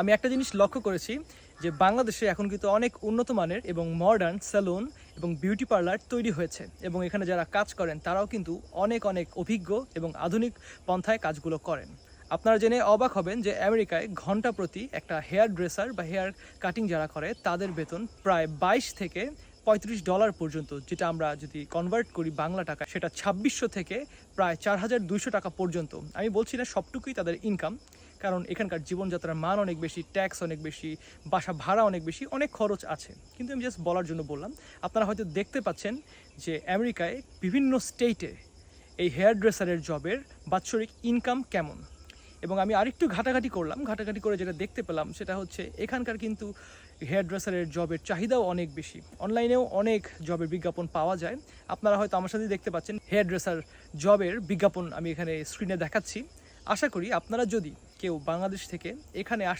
আমি একটা জিনিস লক্ষ্য করেছি যে বাংলাদেশে এখন কিন্তু অনেক উন্নত মানের এবং মডার্ন স্যালুন এবং বিউটি পার্লার তৈরি হয়েছে। এবং এখানে যারা কাজ করেন, তারাও কিন্তু অনেক অনেক অভিজ্ঞ এবং আধুনিক পন্থায় কাজগুলো করেন। আপনারা জেনে অবাক হবেন যে আমেরিকায় ঘণ্টা প্রতি একটা হেয়ার ড্রেসার বা হেয়ার কাটিং যারা করে, তাদের বেতন প্রায় বাইশ থেকে পঁয়ত্রিশ ডলার পর্যন্ত, যেটা আমরা যদি কনভার্ট করি বাংলা টাকা সেটা ছাব্বিশশো থেকে প্রায় চার হাজার দুইশো টাকা পর্যন্ত। আমি বলছি না সবটুকুই তাদের ইনকাম কারণ এখানকার জীবনযাত্রার মান অনেক বেশি ট্যাক্স অনেক বেশি, বাসা ভাড়া অনেক বেশি, অনেক খরচ আছে। কিন্তু আমি জাস্ট বলার জন্য বললাম, আপনারা হয়তো দেখতে পাচ্ছেন যে আমেরিকায় বিভিন্ন স্টেটে এই হেয়ার ড্রেসারের জবের বাৎসরিক ইনকাম কেমন? এবং আমি আরেকটু ঘাটাঘাটি করলাম, ঘাটাঘাটি করে যেটা দেখতে পেলাম সেটা হচ্ছে এখানকার কিন্তু হেয়ার ড্রেসারের জবের চাহিদাও অনেক বেশি। অনলাইনেও অনেক জবের বিজ্ঞাপন পাওয়া যায়। আপনারা হয়তো আমার সাথে দেখতে পাচ্ছেন হেয়ার ড্রেসার জবের বিজ্ঞাপন আমি এখানে স্ক্রিনে দেখাচ্ছি। আশা করি আপনারা যদি কেউ বাংলাদেশ থেকে এখানে আস